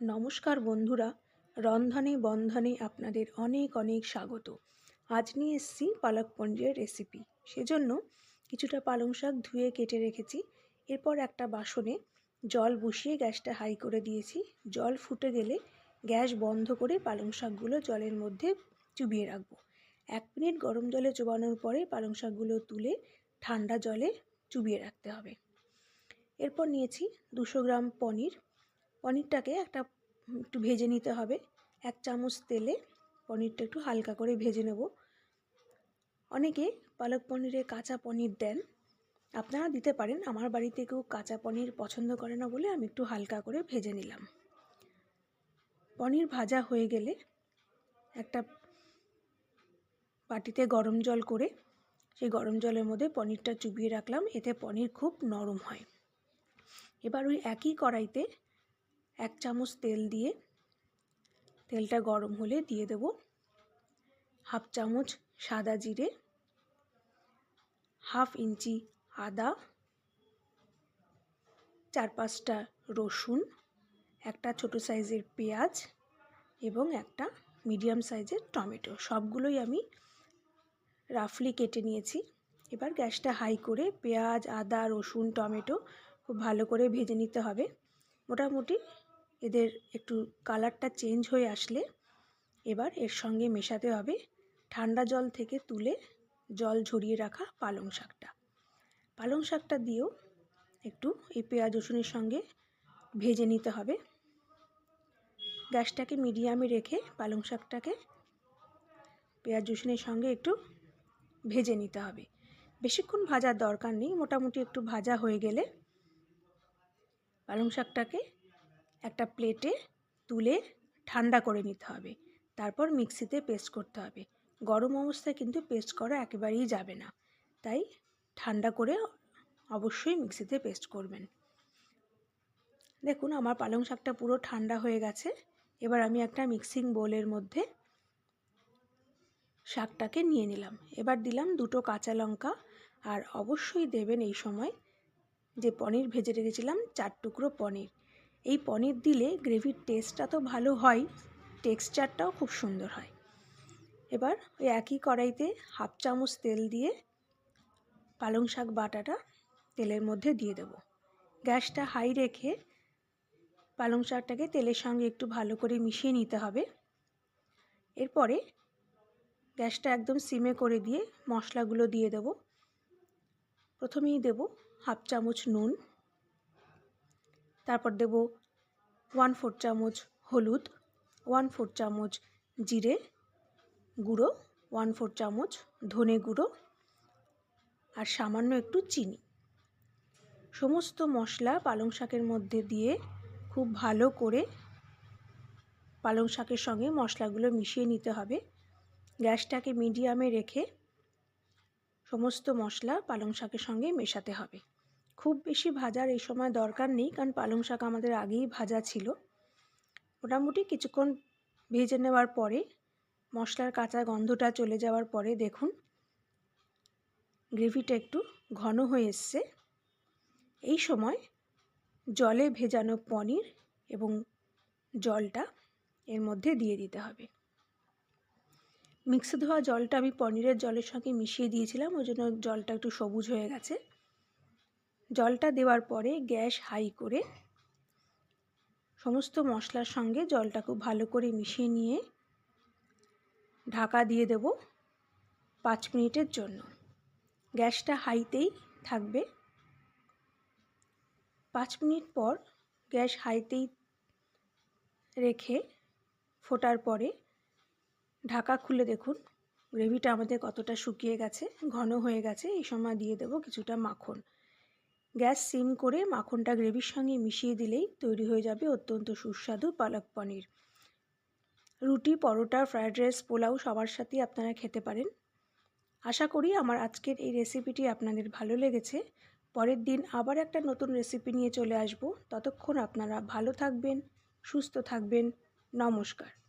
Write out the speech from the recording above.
নমস্কার বন্ধুরা, রন্ধনে বন্ধনে আপনাদের অনেক অনেক স্বাগত। আজ নিয়ে এসেছি পালক পনিরের রেসিপি সেজন্য কিছুটা পালং শাক ধুয়ে কেটে রেখেছি। এরপর একটা বাসনে জল বসিয়ে গ্যাসটা হাই করে দিয়েছি। জল ফুটে গেলে গ্যাস বন্ধ করে পালং শাকগুলো জলের মধ্যে চুবিয়ে রাখব। এক মিনিট গরম জলে চোবানোর পরে পালং শাকগুলো তুলে ঠান্ডা জলে চুবিয়ে রাখতে হবে। এরপর নিয়েছি দুশো গ্রাম পনির। পনিরটাকে একটা একটু ভেজে নিতে হবে। এক চামচ তেলে পনিরটা একটু হালকা করে ভেজে নেব। অনেকে পালক পনিরে কাঁচা পনির দেন। আপনারা দিতে পারেন, আমার বাড়িতে কেউ কাঁচা পনির পছন্দ করে না বলে আমি একটু হালকা করে ভেজে নিলাম। পনির ভাজা হয়ে গেলে একটা বাটিতে গরম জল করে, সেই গরম জলের মধ্যে পনিরটা চুবিয়ে রাখলাম। এতে পনির খুব নরম হয়। এবার ওই একই কড়াইতে এক চামচ তেল দিয়ে তেলটা গরম হলে দিয়ে দেব। হাফ চামচ সাদা জিরে, হাফ ইঞ্চি আদা, চার পাঁচটা রসুন, একটা ছোট সাইজের পেঁয়াজ এবং একটা মিডিয়াম সাইজের টমেটো। সবগুলোই আমি রাফলি কেটে নিয়েছি। এবার গ্যাসটা হাই করে পেঁয়াজ, আদা, রসুন, টমেটো খুব ভালো করে ভেজে নিতে হবে। মোটামুটি এদের একটু কালারটা চেঞ্জ হয়ে আসলে এবার এর সঙ্গে মেশাতে হবে ঠান্ডা জল থেকে তুলে জল ঝরিয়ে রাখা পালং শাকটা। পালং শাকটা দিয়েও একটু এই পেঁয়াজ, রসুনের সঙ্গে ভেজে নিতে হবে। গ্যাসটাকে মিডিয়ামে রেখে পালং শাকটাকে পেঁয়াজ, রসুনের সঙ্গে একটু ভেজে নিতে হবে। বেশিক্ষণ ভাজার দরকার নেই, মোটামুটি একটু ভাজা হয়ে গেলে পালং শাকটাকে একটা প্লেটে তুলে ঠান্ডা করে নিতে হবে। তারপর মিক্সিতে পেস্ট করতে হবে। গরম অবস্থায় কিন্তু পেস্ট করা একেবারেই যাবে না। তাই ঠান্ডা করে অবশ্যই মিক্সিতে পেস্ট করবেন। দেখুন, আমার পালং শাকটা পুরো ঠান্ডা হয়ে গেছে। এবার আমি একটা মিক্সিং বোলের মধ্যে শাকটাকে নিয়ে নিলাম। এবার দিলাম দুটো কাঁচা লঙ্কা আর অবশ্যই দেবেন এই সময় যে পনির ভেজে রেখেছিলাম, চার টুকরো পনির। এই পনির দিলে গ্রেভির টেস্টটা তো ভালো হয় টেক্সচারটাও খুব সুন্দর হয়। এবার ওই একই কড়াইতে হাফ চামচ তেল দিয়ে পালং শাক বাটাটা তেলের মধ্যে দিয়ে দেব। গ্যাসটা হাই রেখে পালং শাকটাকে তেলের সঙ্গে একটু ভালো করে মিশিয়ে নিতে হবে। এরপরে গ্যাসটা একদম সিমে করে দিয়ে মশলাগুলো দিয়ে দেব। প্রথমেই দেব হাফ চামচ নুন। তারপর দেব ওয়ান ফোর চামচ হলুদ, ওয়ান ফোর চামচ জিরে গুঁড়ো, ওয়ান ফোর চামচ ধনে গুঁড়ো আর সামান্য একটু চিনি। সমস্ত মশলা পালং শাকের মধ্যে দিয়ে খুব ভালো করে পালং শাকের সঙ্গে মশলাগুলো মিশিয়ে নিতে হবে। গ্যাসটাকে মিডিয়ামে রেখে সমস্ত মশলা পালং শাকের সঙ্গে মেশাতে হবে। খুব বেশি ভাজার এই সময় দরকার নেই, কারণ পালং শাক আমাদের আগেই ভাজা ছিল। মোটামুটি কিছুক্ষণ ভেজে নেওয়ার পরে, মশলার কাঁচা গন্ধটা চলে যাওয়ার পরে দেখুন, গ্রেভিটা একটু ঘন হয়ে এসছে। এই সময় জলে ভেজানো পনির এবং জলটা এর মধ্যে দিয়ে দিতে হবে। মিক্সে ধোয়া জলটা আমি পনিরের জলের সঙ্গে মিশিয়ে দিয়েছিলাম, ওই জন্য জলটা একটু সবুজ হয়ে গেছে। জলটা দেওয়ার পরে গ্যাস হাই করে সমস্ত মশলার সঙ্গে জলটা খুব ভালো করে মিশিয়ে নিয়ে ঢাকা দিয়ে দেব পাঁচ মিনিটের জন্য। গ্যাসটা হাইতেই থাকবে। পাঁচ মিনিট পর গ্যাস হাইতেই রেখে ফোটার পরে ঢাকা খুলে দেখুন, গ্রেভিটা আমাদের কতটা শুকিয়ে গেছে, ঘন হয়ে গেছে, এই সময় দিয়ে দেব কিছুটা মাখন। গ্যাস সিম করে মাখনটা গ্রেভির সঙ্গে মিশিয়ে দিলেই তৈরি হয়ে যাবে অত্যন্ত সুস্বাদু পালক পনির। রুটি, পরোটা, ফ্রায়েড রাইস, পোলাও সবার সাথেই আপনারা খেতে পারেন। আশা করি আমার আজকের এই রেসিপিটি আপনাদের ভালো লেগেছে। পরের দিন আবার একটা নতুন রেসিপি নিয়ে চলে আসব। ততক্ষণ আপনারা ভালো থাকবেন, সুস্থ থাকবেন। নমস্কার।